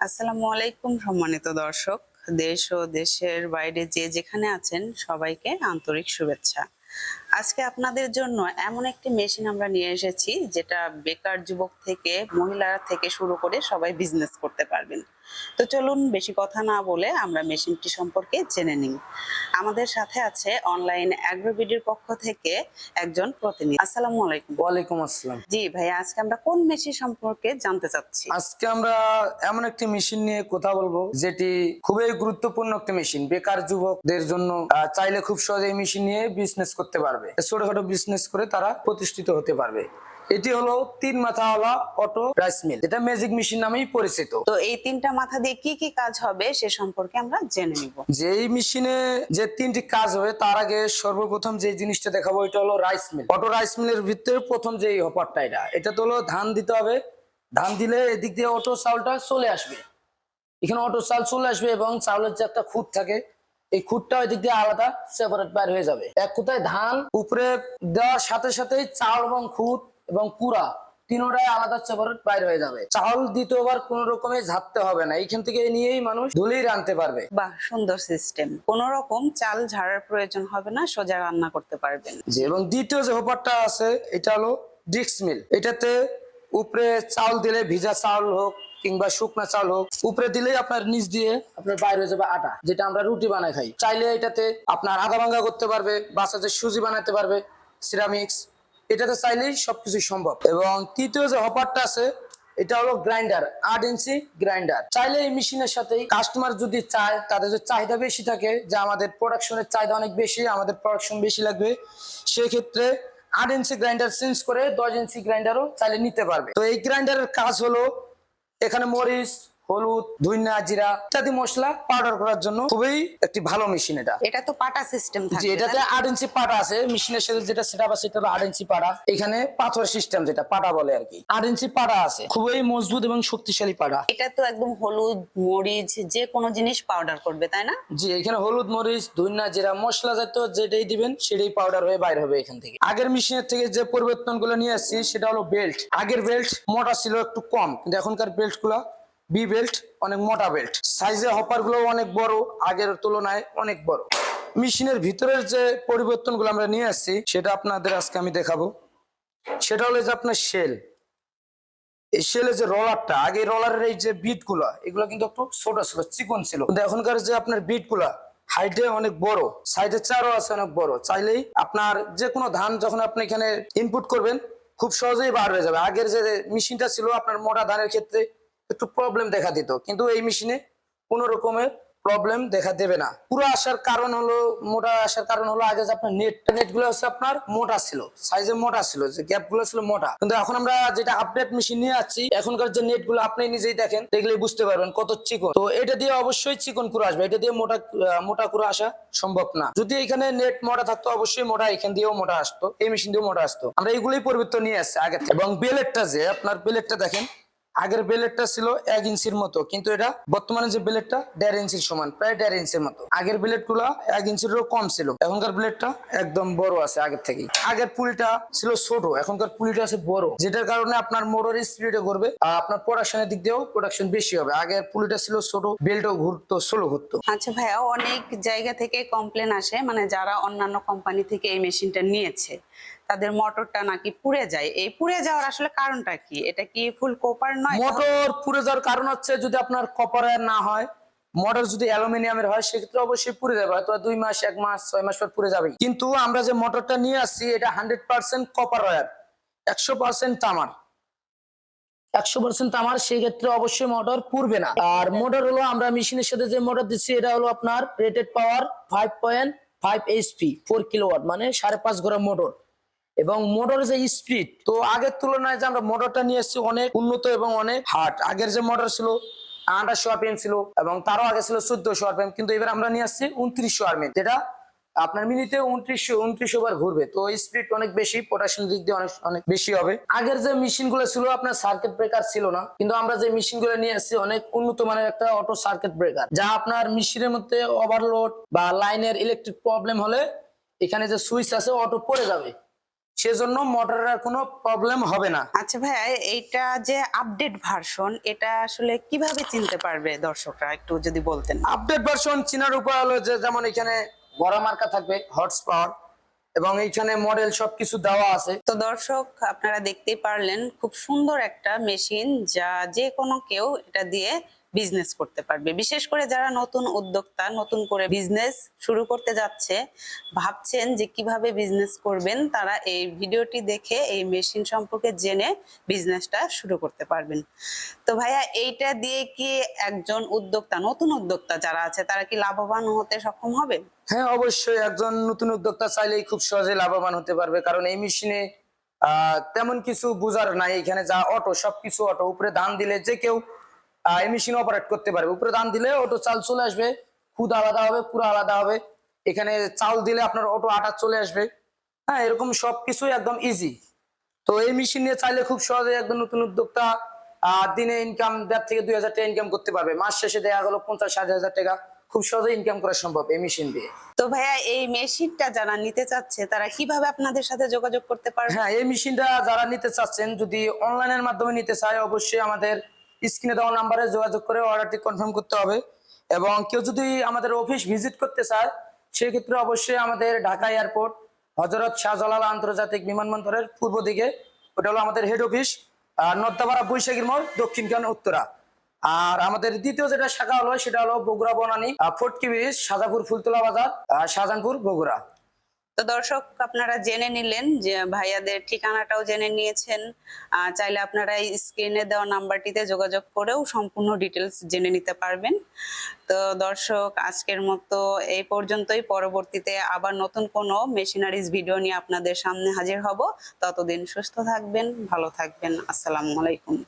আসসালামু আলাইকুম সম্মানিত দর্শক দেশ ও দেশের বাইরে যে যেখানে আছেন সবাইকে আন্তরিক শুভেচ্ছা। আজকে আপনাদের জন্য এমন একটি মেশিন আমরা নিয়ে এসেছি যেটা বেকার যুবক থেকে মহিলারা থেকে শুরু করে সবাই বিজনেস করতে পারবেন। তো চলুন বেশি কথা না বলে আমরা মেশিনটি সম্পর্কে জেনে নিই। আমাদের সাথে আছে অনলাইন অ্যাগ্রোবিডির পক্ষ থেকে একজন প্রতিনিধি। আসসালামু আলাইকুম। ওয়ালাইকুম আসসালাম। জি ভাই আজকে আমরা কোন মেশিন সম্পর্কে জানতে চাচ্ছি? আজকে আমরা এমন একটি মেশিন নিয়ে কথা বলব যেটি খুবই গুরুত্বপূর্ণ একটি মেশিন বেকার যুবকদের জন্য চাইলে খুব সহজে এই মেশিন নিয়ে বিজনেস করতে পারবে। ছোটখাটো বিজনেস করে তারা প্রতিষ্ঠিত হতে পারবে। এটি হলো তিন মাথাওয়ালা অটো রাইস মিল। এটা ম্যাজিক মেশিন নামেই পরিচিত। তো এই তিনটা মাথা দিয়ে কি কি কাজ হবে সে সম্পর্কে আমরা জেনে নিব। যে এই মেশিনে যে তিনটি কাজ হবে তার আগে সর্বপ্রথম যে জিনিসটা দেখাবো এটা হলো রাইস মিল। অটো রাইস মিলের ভিতরে প্রথম যে হপারটা এটা। এটা তো হলো ধান দিতে হবে। ধান দিলে এদিক দিয়ে অটো চাউলটা চলে আসবে। এখানে অটো চাল চলে আসবে এবং চাউলের যে একটা খুঁত থাকে এই খুঁটটা ওই দিক দিয়ে আলাদা সেপারেট বাইর হয়ে যাবে। এক কোথায় ধান উপরে দেওয়ার সাথে সাথেই চাউল এবং খুঁত এবং কুড়া তিনোটাই আলাদা সেপারেট বাইর হয়ে যাবে। চাউল দ্বিতীয়বার কোন রকমে ঝাপতে হবে না। এইখান থেকে নিয়েই মানুষ ধুলেই রানতে পারবে। বাহ সুন্দর সিস্টেম কোন রকম চাল ঝাড়ার প্রয়োজন হবে না সোজা রান্না করতে পারবেন। জি এবং দ্বিতীয় যে হোপারটা আছে এটা হলো ডিক্স মিল এটাতে উপরে চাউল দিলে ভিজা চাউল হোক কিংবা শুকনা চাউল হোক, উপরে দিলেই আপনার নিচ দিয়ে আপনার বাইরে হয়ে যাবে আটা, যেটা আমরা রুটি বানাই খাই। চাইলে এটাতে আপনার আধা ভাঙ্গা করতে পারবে, বাচ্চাদের সুজি বানাতে পারবে সিরামিক্স এটাতে চাইলেই সবকিছু সম্ভব। এবং তৃতীয় যে হপারটা আছে, এটা হলো গ্রাইন্ডার আট ইঞ্চি গ্রাইন্ডার চাইলে এই মেশিনের সাথে কাস্টমার যদি চায়, তাদের যদি চাহিদা বেশি থাকে, যে আমাদের প্রোডাকশনের চাহিদা অনেক বেশি, আমাদের প্রোডাকশন বেশি লাগবে, সেক্ষেত্রে আট ইঞ্চি গ্রাইন্ডার চেঞ্জ করে দশ ইঞ্চি গ্রাইন্ডারও চাইলে নিতে পারবে। তো এই গ্রাইন্ডারের কাজ হলো এখানে মরিচ হলুদ ধুইনা জিরা ইত্যাদি মশলা পাউডার করার জন্য খুবই একটি ভালো মেশিন এটা। এটা তো পাটা সিস্টেম থাকে এটাতে আট ইঞ্চি পাটা আছে মেশিনের সাথে যেটা সেটা আছে সেটা হলো আট ইঞ্চি পাটা। এখানে পাথর সিস্টেম যেটা পাটা বলে আর কি। আট ইঞ্চি পাটা আছে খুবই মজবুত এবং শক্তিশালী পাটা। এটা তো একদম হলুদ মরিচ যে কোনো জিনিস পাউডার করবে তাই না? জি এখানে হলুদ মরিচ ধুইনা জিরা মশলা জাতীয় যেটাই দিবেন সেটাই পাউডার হয়ে বাইর হবে এখান থেকে। আগের মেশিনের থেকে যে পরিবর্তনগুলো নিয়ে আসছি সেটা হলো বেল্ট আগের বেল্ট মোটা ছিল একটু কম কিন্তু এখনকার বেল্টগুলা বি বেল্ট অনেক মোটা বেল্ট সাইজে হপারগুলো অনেক বড়, আগের তুলনায় অনেক বড়। মেশিনের ভিতরের যে পরিবর্তনগুলো আমরা নিয়ে আসছি, সেটা আপনাদের আজকে আমি দেখাবো। সেটা হলো যে আপনার শেল এই শেলের যে রলারটা আগে রলারের এই যে বিটগুলা, এগুলো কিন্তু একটু ছোট ছিল, চিকন ছিল। কিন্তু এখনকার যে আপনার বিটগুলা হাইটে অনেক বড় সাইডে চারও আছে অনেক বড়। চাইলেই আপনার যে কোনো ধান যখন আপনি এখানে ইনপুট করবেন, খুব সহজেই বার হয়ে যাবে। আগের যে মেশিনটা ছিল আপনার মোটা ধানের ক্ষেত্রে একটু প্রবলেম দেখা দিত। কিন্তু এই মেশিনে কোনো রকমের প্রবলেম দেখা দেবে না। পুরো আসার কারণ হলো, মোটা আসার কারণ হলো, আগে আপনার নেট নেটগুলো হচ্ছে আপনার মোটা ছিল সাইজে মোটা ছিল, যে গ্যাপগুলো ছিল মোটা। কিন্তু এখন আমরা যেটা আপডেট মেশিন নিয়ে আসছি, এখনকার যে নেটগুলো আপনি নিজেই দেখেন দেখলে বুঝতে পারবেন কত চিকন। তো এটা দিয়ে অবশ্যই চিকন করে আসবে, এটা দিয়ে মোটা মোটা করে আসা সম্ভব না। যদি এখানে নেট মোটা থাকতো, অবশ্যই মোটা, এখান দিয়েও মোটা আসতো, এই মেশিন দিয়েও মোটা আসতো। আমরা এইগুলোই পরিবর্তন নিয়ে আসছি আগে এবং বেলেটটা যে, আপনার বেলেটটা দেখেন আগের বেলেটটা ছিল এক ইঞ্চির মতো, কিন্তু এটা বর্তমানে যে বেলেটটা দেড় ইঞ্চির সমান, প্রায় দেড় ইঞ্চির মতো। আগের বেলেটগুলা এক ইঞ্চিরও কম ছিল, এখনকার বেলেটটা একদম বড় আছে আগের থেকে আগের পুলিটা ছিল ছোট, এখনকার পুলিটা আছে বড়, যেটার কারণে আপনার মোটর স্পিডে করবে আপনার প্রোডাকশনের দিক দিয়েও প্রোডাকশন বেশি হবে। আগের পুলিটা ছিল ছোট, বেল্টও ঘুরতো স্লো ঘুরতো। আচ্ছা ভাইয়া, অনেক জায়গা থেকে কমপ্লেন আসে মানে যারা অন্যান্য কোম্পানি থেকে এই মেশিনটা নিয়েছে। তাদের মোটরটা নাকি পুড়ে যায়। এই পুড়ে যাওয়ার আসলে কারণটা কি? এটা কি ফুল কোপার নয়? মোটর পুড়ে যাওয়ার কারণ হচ্ছে যদি আপনার কপারের না হয়, মোটর যদি অ্যালুমিনিয়ামের হয়, সেক্ষেত্রে অবশ্যই পুড়ে যাবে। হয়তো দুই মাস, এক মাস, ছয় মাস পর পুড়ে যাবে কিন্তু আমরা যে মোটরটা নিয়ে আসছি, এটা হান্ড্রেড পার্সেন্ট কপার ওয়ার একশো পার্সেন্ট তামার। একশো পার্সেন্ট তামার সেই ক্ষেত্রে অবশ্যই মোটর পুড়বে না। আর মোটর হলো, আমরা মেশিনের সাথে যে মোটর দিচ্ছি, এটা হলো আপনার rated power five point five HP four kilowatt মানে সাড়ে পাঁচ ঘোড়া মোটর। এবং মোটর যে স্পিড তো আগের তুলনায় যে আমরা মোটরটা নিয়ে এসেছি অনেক উন্নত এবং অনেক হার্ড আগের যে মোটর ছিল আঠাশশো আরপিএম ছিল এবং তারও আগে ছিল চোদ্দশো আরপিএম কিন্তু এবার আমরা নিয়ে আসছি উনত্রিশশো আরপিএম যেটা আপনার মিনিটে উনত্রিশশো উনত্রিশশো বার ঘুরবে। তো স্পিড অনেক বেশি পটাশিয়াম দিক দিয়ে অনেক অনেক বেশি হবে। আগের যে মেশিনগুলো ছিল, আপনার সার্কিট ব্রেকার ছিল না, কিন্তু আমরা যে মেশিনগুলো নিয়ে আসছি, অনেক উন্নত মানের একটা অটো সার্কিট ব্রেকার যা আপনার মেশিনের মধ্যে ওভারলোড বা লাইনের ইলেকট্রিক প্রবলেম হলে এখানে যে সুইচ আছে অটো পড়ে যাবে। সেজন্য মোটরের আর কোনো প্রবলেম হবে না। আচ্ছা ভাইয়া এইটা যে আপডেট ভার্সন এটা আসলে কীভাবে চিনতে পারবে দর্শকরা? একটু যদি বলতেন। আপডেট ভার্সন চিনার উপায় হলো যে যেমন এখানে গড়া মার্কা থাকবে হর্স পাওয়ার এবং এইখানে মডেল সবকিছু দেওয়া আছে। তো দর্শক আপনারা দেখতেই পারলেন খুব সুন্দর একটা মেশিন যা যে কোনো কেউ এটা দিয়ে বিজনেস করতে পারবে। বিশেষ করে যারা নতুন উদ্যোক্তা, নতুন করে বিজনেস শুরু করতে যাচ্ছে, ভাবছেন যে কীভাবে বিজনেস করবেন, তারা এই ভিডিওটি দেখে, এই মেশিন সম্পর্কে জেনে বিজনেসটা শুরু করতে পারবেন। তো ভাইয়া, এইটা দিয়ে কি একজন উদ্যোক্তা, নতুন উদ্যোক্তা যারা আছে, তারা কি লাভবান হতে সক্ষম হবে? হ্যাঁ অবশ্যই একজন নতুন উদ্যোক্তা চাইলেই খুব সহজে লাভবান হতে পারবে, কারণ এই মেশিনে তেমন কিছু বুঝার নাই, এখানে যা অটো সবকিছু অটো উপরে ধান দিলে যে কেউ মেশিন অপারেট করতে পারবে। উপরে ধান দিলে অটো চাল চলে আসবে খুদ আলাদা হবে পুরো আলাদা হবে। এখানে চাল দিলে আপনার অটো আটা চলে আসবে। হ্যাঁ এরকম সবকিছুই একদম ইজি তো এই মেশিন নিয়ে চাইলে খুব সহজে একদম নতুন উদ্যোক্তা দিনে ইনকাম দেড় থেকে দুই হাজার টাকা ইনকাম করতে পারবে। মাস শেষে দেখা গেলো পঞ্চাশ ষাট হাজার টাকা। খুব সহজে ইনকাম করা সম্ভব এই মেশিন দিয়ে। তো ভাইয়া এই মেশিনটা যারা নিতে চাচ্ছে তারা কীভাবে আপনাদের সাথে যোগাযোগ করতে পারবে? হ্যাঁ এই মেশিনটা যারা নিতে চাচ্ছেন যদি অনলাইনের মাধ্যমে নিতে চায় অবশ্যই আমাদের স্ক্রিনে দেওয়া নাম্বারে যোগাযোগ করে অর্ডারটি কনফার্ম করতে হবে। এবং কেউ যদি আমাদের অফিস ভিজিট করতে চায়, সেক্ষেত্রে অবশ্যই আমাদের ঢাকা এয়ারপোর্ট হজরত শাহজালাল আন্তর্জাতিক বিমানবন্দরের পূর্ব দিকে। ওটা হলো আমাদের হেড অফিস আর নর্দাপাড়া বৈশাখীর মোড়, দক্ষিণ কান উত্তরা। আর আমাদের দ্বিতীয় যেটা শাখা হলো, সেটা হলো বগুড়া বনানী ফোর্টকি ব্রিজ সাজাপুর ফুলতলা বাজার শাহজাহানপুর বগুড়া। তো দর্শক, আপনারা জেনে নিলেন যে ভাইয়াদের ঠিকানাটাও জেনে নিয়েছেন। চাইলে আপনারা এই স্ক্রিনে দেওয়া নাম্বারটিতে যোগাযোগ করেও সম্পূর্ণ ডিটেলস জেনে নিতে পারবেন। তো দর্শক, আজকের মতো এই পর্যন্তই। পরবর্তীতে আবার নতুন কোনো মেশিনারিজ ভিডিও নিয়ে আপনাদের সামনে হাজির হব। ততদিন সুস্থ থাকবেন, ভালো থাকবেন। আসসালামু আলাইকুম।